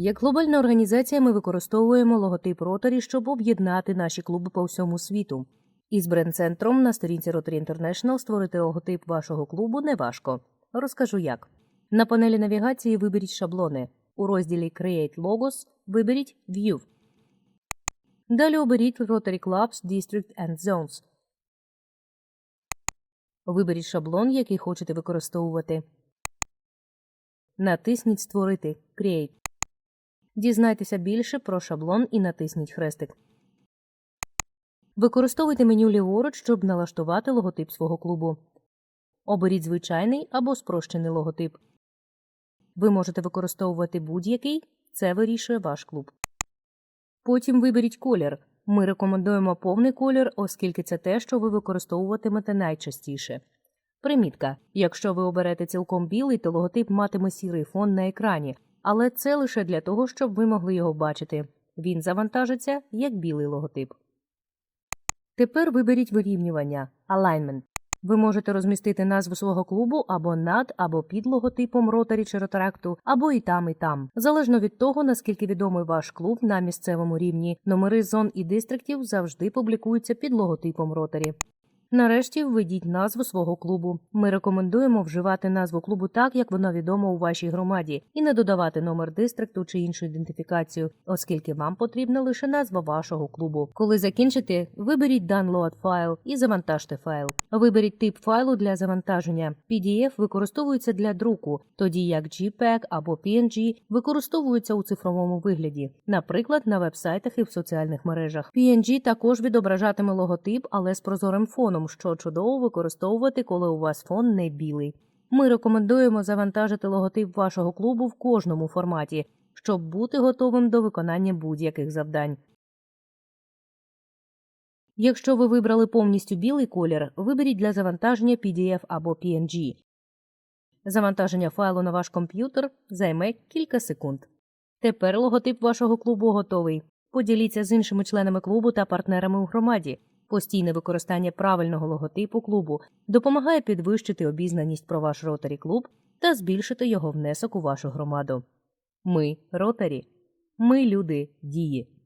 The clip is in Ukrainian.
Як глобальна організація, ми використовуємо логотип Rotary, щоб об'єднати наші клуби по всьому світу. Із бренд-центром на сторінці Rotary International створити логотип вашого клубу неважко. Розкажу як. На панелі навігації виберіть шаблони. У розділі Create Logos виберіть View. Далі оберіть Rotary Clubs, District and Zones. Виберіть шаблон, який хочете використовувати. Натисніть Створити Create. Дізнайтеся більше про шаблон і натисніть хрестик. Використовуйте меню ліворуч, щоб налаштувати логотип свого клубу. Оберіть звичайний або спрощений логотип. Ви можете використовувати будь-який, це вирішує ваш клуб. Потім виберіть колір. Ми рекомендуємо повний колір, оскільки це те, що ви використовуватимете найчастіше. Примітка: якщо ви оберете цілком білий, то логотип матиме сірий фон на екрані, але це лише для того, щоб ви могли його бачити. Він завантажиться як білий логотип. Тепер виберіть вирівнювання Alignment. Ви можете розмістити назву свого клубу або над, або під логотипом ротарі чи ротаракту, або і там, і там. Залежно від того, наскільки відомий ваш клуб на місцевому рівні, номери зон і дистриктів завжди публікуються під логотипом ротарі. Нарешті введіть назву свого клубу. Ми рекомендуємо вживати назву клубу так, як вона відома у вашій громаді, і не додавати номер дистрикту чи іншу ідентифікацію, оскільки вам потрібна лише назва вашого клубу. Коли закінчите, виберіть Download файл і завантажте файл. Виберіть тип файлу для завантаження. PDF використовується для друку, тоді як JPEG або PNG використовуються у цифровому вигляді, наприклад, на вебсайтах і в соціальних мережах. PNG також відображатиме логотип, але з прозорим фоном, що чудово використовувати, коли у вас фон не білий. Ми рекомендуємо завантажити логотип вашого клубу в кожному форматі, щоб бути готовим до виконання будь-яких завдань. Якщо ви вибрали повністю білий колір, виберіть для завантаження PDF або PNG. Завантаження файлу на ваш комп'ютер займе кілька секунд. Тепер логотип вашого клубу готовий. Поділіться з іншими членами клубу та партнерами у громаді. Постійне використання правильного логотипу клубу допомагає підвищити обізнаність про ваш ротарі клуб та збільшити його внесок у вашу громаду. Ми ротарі. Ми люди дії.